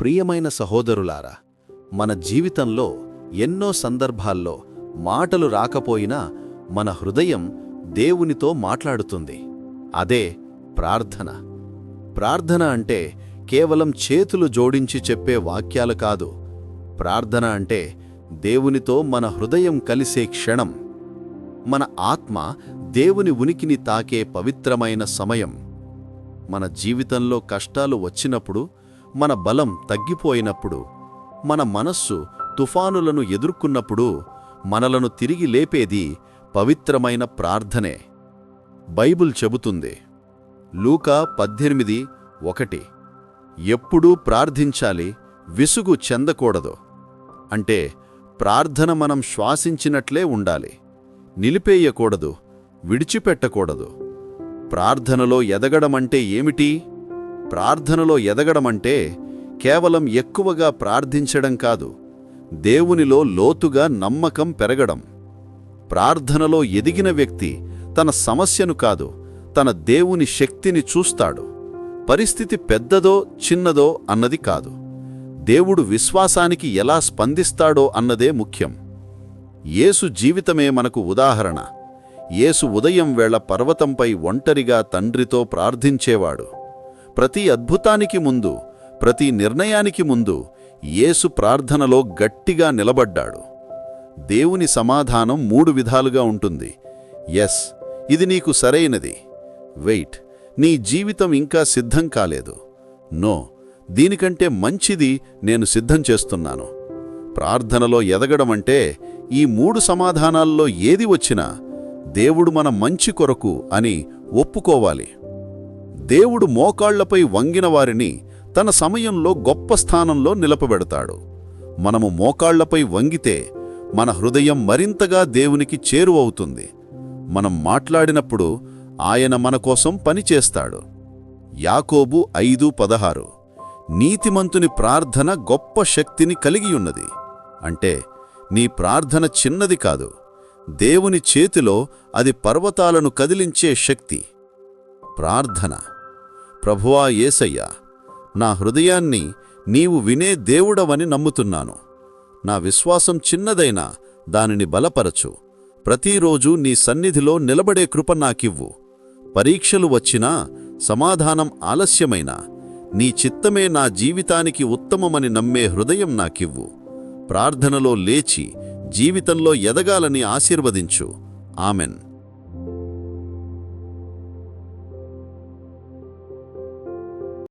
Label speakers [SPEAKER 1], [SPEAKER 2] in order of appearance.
[SPEAKER 1] ప్రియమైన సహోదరులారా మన జీవితంలో ఎన్నో సందర్భాల్లో మాటలు రాకపోయినా మన హృదయం దేవునితో మాట్లాడుతుంది. అదే ప్రార్థన. ప్రార్థన అంటే కేవలం చేతులు జోడించి చెప్పే వాక్యాలు కాదు. ప్రార్థన అంటే దేవునితో మన హృదయం కలిసే క్షణం. మన ఆత్మ దేవుని ఉనికిని తాకే పవిత్రమైన సమయం. మన జీవితంలో కష్టాలు వచ్చినప్పుడు మన బలం తగ్గిపోయినప్పుడు మన మనస్సు తుఫానులను ఎదుర్కొన్నప్పుడు మనలను తిరిగి లేపేది పవిత్రమైన ప్రార్థనే. బైబుల్ చెబుతుంది లూకా పద్దెనిమిది ఒకటి ఎప్పుడూ ప్రార్థించాలి విసుగు చెందకూడదు. అంటే ప్రార్థన మనం శ్వాసించినట్లే ఉండాలి నిలిపేయకూడదు విడిచిపెట్టకూడదు. ప్రార్థనలో ఎదగడమంటే ఏమిటి? ప్రార్థనలో ఎదగడమంటే కేవలం ఎక్కువగా ప్రార్థించడం కాదు దేవునిలో లోతుగా నమ్మకం పెరగడం. ప్రార్థనలో ఎదిగిన వ్యక్తి తన సమస్యను కాదు తన దేవుని శక్తిని చూస్తాడు. పరిస్థితి పెద్దదో చిన్నదో అన్నది కాదు. దేవుడు విశ్వాసానికి ఎలా స్పందిస్తాడో అన్నదే ముఖ్యం. యేసు జీవితమే మనకు ఉదాహరణ. యేసు ఉదయం వేళ పర్వతంపై ఒంటరిగా తండ్రితో ప్రార్థించేవాడు. ప్రతి అద్భుతానికి ముందు ప్రతి నిర్ణయానికి ముందు యేసు ప్రార్థనలో గట్టిగా నిలబడ్డాడు. దేవుని సమాధానం మూడు విధాలుగా ఉంటుంది. ఎస్ ఇది నీకు సరైనది. వెయిట్ నీ జీవితం ఇంకా సిద్ధం కాలేదు. నో దీనికంటే మంచిది నేను సిద్ధం చేస్తున్నాను. ప్రార్థనలో ఎదగడమంటే ఈ మూడు సమాధానాల్లో ఏది వచ్చినా దేవుడు మన మంచి కొరకు అని ఒప్పుకోవాలి. దేవుడు మోకాళ్ళపై వంగిన వారిని తన సమయంలో గొప్ప స్థానంలో నిలపబెడతాడు. మనము మోకాళ్ళపై వంగితే మన హృదయం మరింతగా దేవునికి చేరువవుతుంది. మనం మాట్లాడినప్పుడు ఆయన మన కోసం పనిచేస్తాడు యాకోబు ఐదు పదహారు. నీతిమంతుని ప్రార్థన గొప్ప శక్తిని కలిగియున్నది. అంటే నీ ప్రార్థన చిన్నది కాదు. దేవుని చేతిలో అది పర్వతాలను కదిలించే శక్తి. ప్రార్థన. ప్రభువా ఏసయ్యా నా హృదయాన్ని నీవు వినే దేవుడవని నమ్ముతున్నాను. నా విశ్వాసం చిన్నదైనా దానిని బలపరచు. ప్రతిరోజు నీ సన్నిధిలో నిలబడే కృప నాకివ్వు. పరీక్షలు వచ్చినా సమాధానం ఆలస్యమైనా నీ చిత్తమే నా జీవితానికి ఉత్తమమని నమ్మే హృదయం నాకివ్వు. ప్రార్థనలో లేచి జీవితంలో ఎదగాలని ఆశీర్వదించు. ఆమెన్.